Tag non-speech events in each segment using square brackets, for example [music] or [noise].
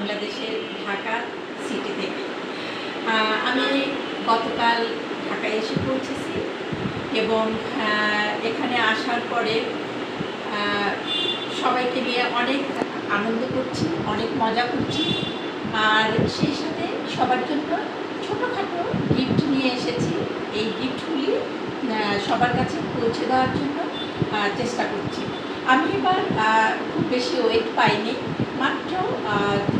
বাংলাদেশের ঢাকা সিটি থেকে আমি গতকাল ঢাকায় এসে পৌঁছেছি এবং এখানে আসার পরে সবাইকে নিয়ে অনেক আনন্দ করছি, অনেক মজা করছি। আর সেই সাথে সবার জন্য ছোটোখাটো গিফট নিয়ে এসেছি। এই গিফটগুলি সবার কাছে পৌঁছে দেওয়ার জন্য চেষ্টা করছি। আমি এবার খুব বেশি ওয়েট পাইনি। মাত্র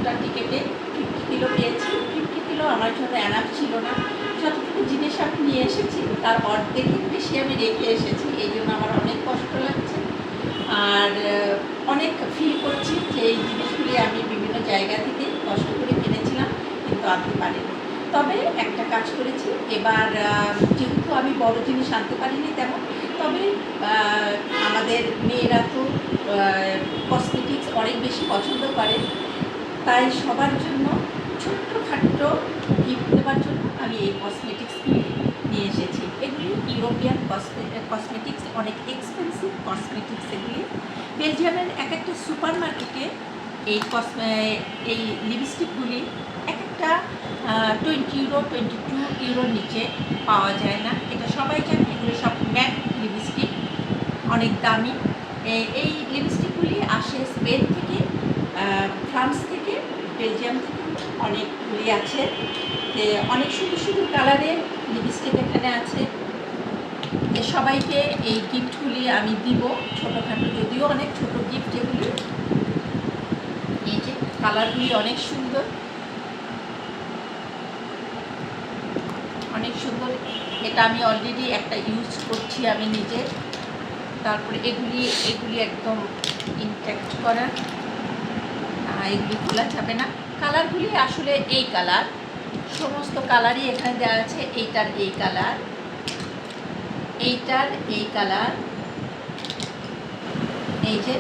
দুটা টিকেটে ফিফটি কিলো পেয়েছি। ফিফটি কিলো আমার জন্য অ্যানাফ ছিল না। যতটুকু জিনিস আমি নিয়ে এসেছি, তার অর্ধেকের বেশি আমি রেখে এসেছি। এই জন্য আমার অনেক কষ্ট লাগছে। আর অনেক ফিল করছি যে এই জিনিসগুলি আমি বিভিন্ন জায়গা থেকে কষ্ট করে কিনেছিলাম, কিন্তু আনতে পারিনি। তবে একটা কাজ করেছি। এবার যেহেতু আমি বড় জিনিস আনতে পারিনি তেমন, তবে আমাদের মেয়েরা তো কসমেটিক্স অনেক বেশি পছন্দ করে। তাই সবার জন্য ছোট্টখাট্ট গিফট দেওয়ার জন্য আমি এই কসমেটিক্সগুলি নিয়ে এসেছি। এগুলি ইউরোপিয়ান কসমেটিক্স অনেক এক্সপেন্সিভ কসমেটিক্স এগুলি। বেলজিয়ামের এক একটা সুপার মার্কেটে এই কসমে এই লিপস্টিকগুলি এক একটা টোয়েন্টি ইউরো টোয়েন্টি টু ইউরোর নিচে পাওয়া যায় না। এটা সবাই জানে, এগুলো সব ম্যাট লিপস্টিক অনেক দামি। এই লিপস্টিকগুলি আসে স্পেন থেকে ফ্রান্স থেকে বেলজিয়াম অনেকগুলি আছে। এ, অনেক সুন্দর সুন্দর কালারের লিপস্টিক এখানে আছে। সবাইকে এই গিফটগুলি আমি দিব ছোটোখাটো যদিও অনেক ছোট গিফট এগুলি। এই যে কালারগুলি অনেক সুন্দর। অনেক সুন্দর। এটা আমি অলরেডি একটা ইউজ করছি আমি নিজে। তারপরে এগুলি এগুলি একদম ইনট্যাক্ট করা। এগুলি খোলা যাবে না। কালারগুলি আসলে এই কালার। সমস্ত কালারই এখানে দেওয়া আছে, এইটার এই কালার, এইটার এই কালার, এই যে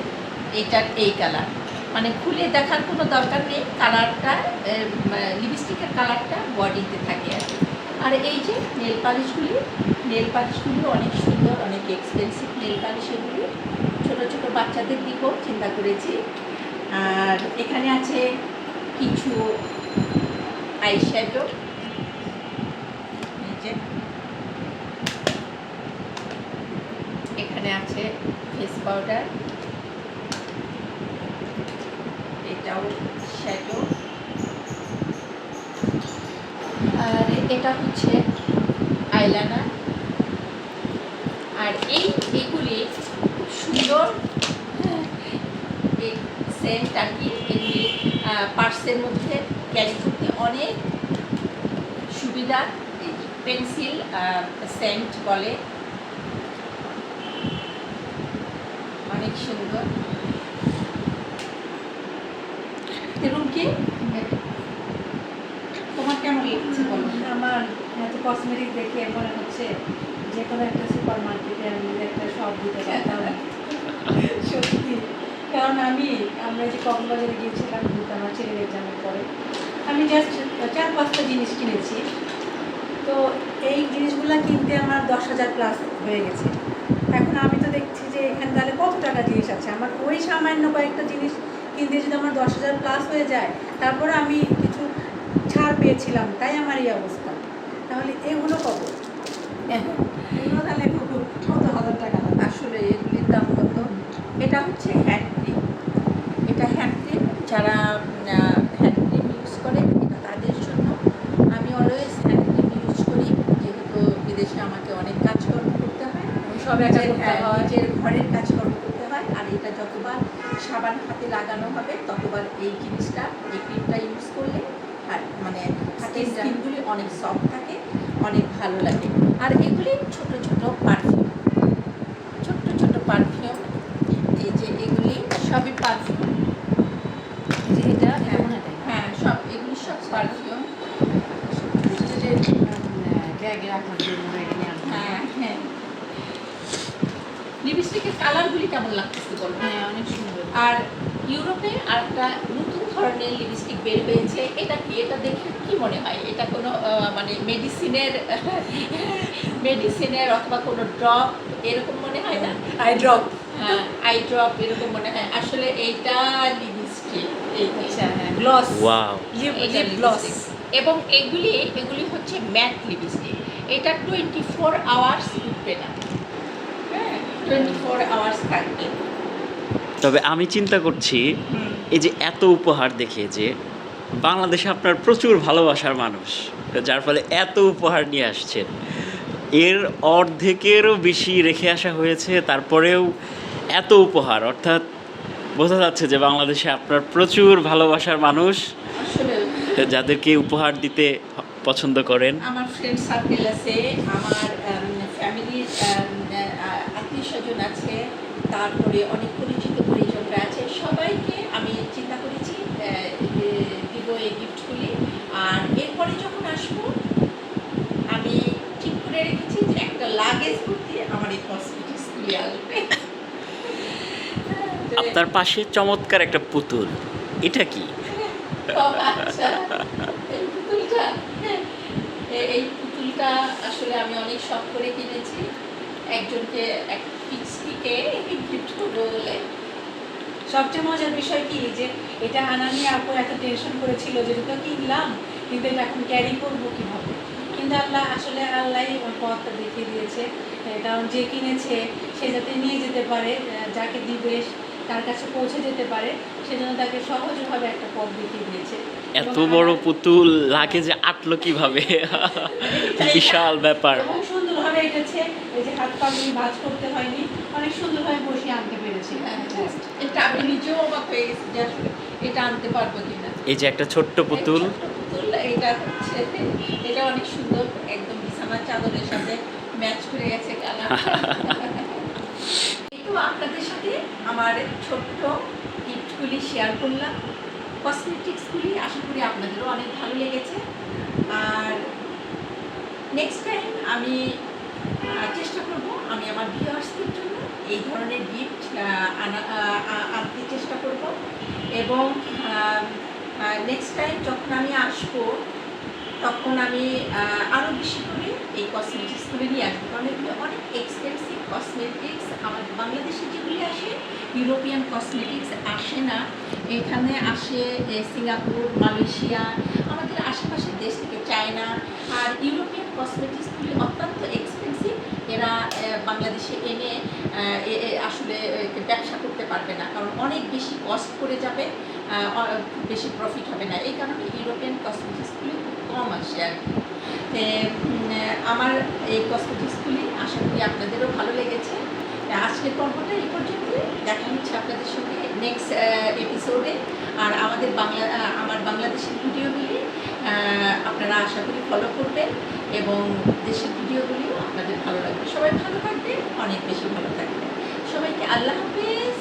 এইটার এই কালার। মানে খুলে দেখার কোনো দরকার নেই, কালারটা লিপস্টিকের কালারটা বডিতে থাকে আর আর এই যে নেল পালিশগুলি নেল পালিশগুলি অনেক সুন্দর, অনেক এক্সপেন্সিভ নেল পালিশ এগুলি। ছোটো ছোটো বাচ্চাদের দিকেও চিন্তা করেছি। আর এখানে আছে কিছু আইশ্যাডো এই যে। এখানে আছে ফেস পাউডার এটাও শ্যাডো আর এটা হচ্ছে আইলাইনার আর এই এগুলি খুব সুন্দর সেন্ট আর কি এগুলি পার্সের মধ্যে ক্যারি করতে। অনেক সুবিধা পেন্সিল সেন্ট বলে। অনেক সুন্দর। এরকম কি? তোমার কেমন লেগেছে বলো? আমার এত কসমেটিক দেখে মনে হচ্ছে যে কোনো একটা সুপার মার্কেটে আমি একটা শপ দিতে পারতাম। [laughs] সত্যি। কারণ আমি, আমরা যে কক্সবাজারে গিয়েছিলাম ঘুরতে আমার ছেলের এক্সামের পরে, আমি জাস্ট চার পাঁচটা জিনিস কিনেছি। তো এই জিনিসগুলো কিনতে আমার দশ হাজার প্লাস হয়ে গেছে। এখন আমি তো দেখছি যে এখানে তাহলে কত টাকা জিনিস আছে? আমার ওই সামান্য কয়েকটা জিনিস কিনতে যদি আমার দশ হাজার প্লাস হয়ে যায়, তারপরে আমি কিছু ছাড় পেয়েছিলাম, তাই আমার এই অবস্থা। তাহলে এগুলো কত? এগুলো তাহলে কত কত হাজার টাকা লাগবে? আসলে এগুলির দাম কত এটা হচ্ছে হ্যান্ড ক্রিম এটা হ্যান্ড ক্রিম যারা হ্যান্ড ক্রিম ইউজ করে এটা তাদের জন্য আমি অলওয়েজ হ্যান্ড ক্রিম ইউজ করি যেহেতু বিদেশে আমাকে অনেক কাজকর্ম করতে হয় সব নিজের, হয়। নিজের ঘরের কাজকর্ম করতে হয় আর এটা যতবার সাবান হাতে লাগানো হবে ততবার এই জিনিসটা এই ক্রিমটা ইউজ করলে আর মানে হাতের স্কিনগুলি অনেক সফট থাকে অনেক ভালো লাগে। আর এগুলি ছোট ছোট পারফিউম ছোট্ট ছোট পারফিউম এই যে এগুলি সবই পারফিউম যে এটা হ্যাঁ এমন একটা হ্যাঁ সব এগুলি সব পারফিউম যে ব্যাগে রাখার জন্য ব্যাগে নিয়ে আনতে হয়। হ্যাঁ হ্যাঁ লিপস্টিকের কালারগুলি কেমন লাগতেছে বলো? হ্যাঁ অনেক সুন্দর। আর ইউরোপে আরেকটা নতুন ধরনের লিপস্টিক বের হয়েছে এটা কি? এটা দেখে কি মনে হয়? এটা কোনো মানে মেডিসিনের মেডিসিনের [laughs] অথবা কোনো ড্রপ এরকম মনে হয় না? আই ড্রপ হ্যাঁ আই ড্রপ এরকম মনে হয়। আসলে এইটা লিপস্টিক। এই আচ্ছা হ্যাঁ গ্লস লিপ গ্লস এবং এগুলি এগুলি হচ্ছে ম্যাট লিপস্টিক। এটা টোয়েন্টি ফোর আওয়ার্স উঠবে না। টোয়েন্টি ফোর আওয়ার্স থাকবে। তবে আমি চিন্তা করছি এই যে এত উপহার দেখে যে বাংলাদেশে আপনার প্রচুর ভালোবাসার মানুষ যার ফলে এত উপহার নিয়ে আসছেন। এর অর্ধেকেরও বেশি রেখে আসা হয়েছে তারপরেও এত উপহার অর্থাৎ বোঝা যাচ্ছে যে বাংলাদেশে আপনার প্রচুর ভালোবাসার মানুষ যাদেরকে উপহার দিতে পছন্দ করেন। আমার ফ্রেন্ড সার্কেল আছে আমার তারপরে অনেক পরিচিত পরিজনরা আছে। সবাইকে আমি চিন্তা করেছি দিব এই গিফটগুলি আর এরপরে যখন আসব আমি ঠিক করে রেখেছি যে একটা লাগেজ ভর্তি আমার এই কসমেটিক্সগুলি আসবে। [laughs] আপনার পাশে চমৎকার একটা পুতুল। এটা কি? [laughs] আচ্ছা। পুতুলটা? হ্যাঁ, এই পুতুলটা আসলে আমি অনেক শখ করে কিনেছি। একজনকে এক পিচটিকে গিফট বলে সবচেয়ে মজার বিষয় কি? যে এটা আনা নিয়ে আপু এত টেনশন করেছিল যে এটা তো কিনলাম কিন্তু এটা এখন ক্যারি করব কীভাবে? কিন্তু আল্লাহ আসলে আল্লাহ পথটা দেখিয়ে দিয়েছে। কারণ যে কিনেছে সে যাতে নিয়ে যেতে পারে যাকে দিবে তার কাছে পৌঁছে যেতে পারে সেজন্য তাকে সহজভাবে একটা পথ দেখিয়ে দিয়েছে। এত বড় পুতুল লাগে যে আটলো কীভাবে? [laughs] বিশাল ব্যাপার। সুন্দরভাবে এই যে হাত পাগুলি ভাঁজ করতে হয়নি। অনেক সুন্দরভাবে বসিয়ে আনতে পেরেছি। হ্যাঁ, এটা আমি নিজেও অবাক হয়ে গেছি যে আসলে এটা আনতে পারব কিনা। এই যে একটা ছোট্ট পুতুল। এটা হচ্ছে এটা অনেক সুন্দর একদম বিছানার চাদরের সাথে ম্যাচ করে গেছে কালার। [laughs] একটু আপনাদের সাথে আমার ছোট্ট গিফটগুলি শেয়ার করলাম। কসমেটিক্সগুলি আশা করি আপনাদেরও অনেক ভালো লেগেছে। আর নেক্সট টাইম আমি চেষ্টা করব। আমি আমার ভিউয়ার্সদের জন্য এই ধরনের গিফট আনা আনতে চেষ্টা করব। এবং নেক্সট টাইম যখন আমি আসব, তখন আমি আরও বেশি করে এই কসমেটিক্সগুলো নিয়ে আসব। কারণ এগুলো অনেক এক্সপেন্সিভ কসমেটিক্স আমাদের বাংলাদেশে যেগুলি আসে, ইউরোপিয়ান কসমেটিক্স আসে না। এখানে আসে সিঙ্গাপুর, মালয়েশিয়া। আমাদের আশেপাশের দেশ থেকে চায়না। আর ইউরোপিয়ান কসমেটিক্সগুলি অত্যন্ত এক্সপেন্সিভ এরা বাংলাদেশে এনে আসলে ব্যবসা করতে পারবে না। কারণ অনেক বেশি কস্ট করে যাবে বেশি প্রফিট হবে না। এই কারণে ইউরোপিয়ান কসমেটিক্সগুলি খুব কম আসে আর কি। আমার এই কসমেটিক্সগুলি আশা করি আপনাদেরও ভালো লেগেছে। আজকের পর্বটা এই পর্যন্তই। দেখা হচ্ছে আপনাদের সঙ্গে নেক্সট এপিসোডে আর আমাদের বাংলা আমার বাংলাদেশের আপনারা আশা করি ফলো করবেন এবং দেশের ভিডিওগুলিও আপনাদের ভালো লাগবে। সবাই ভালো থাকবেন, অনেক বেশি ভালো থাকবে সবাইকে আল্লাহ হাফেজ।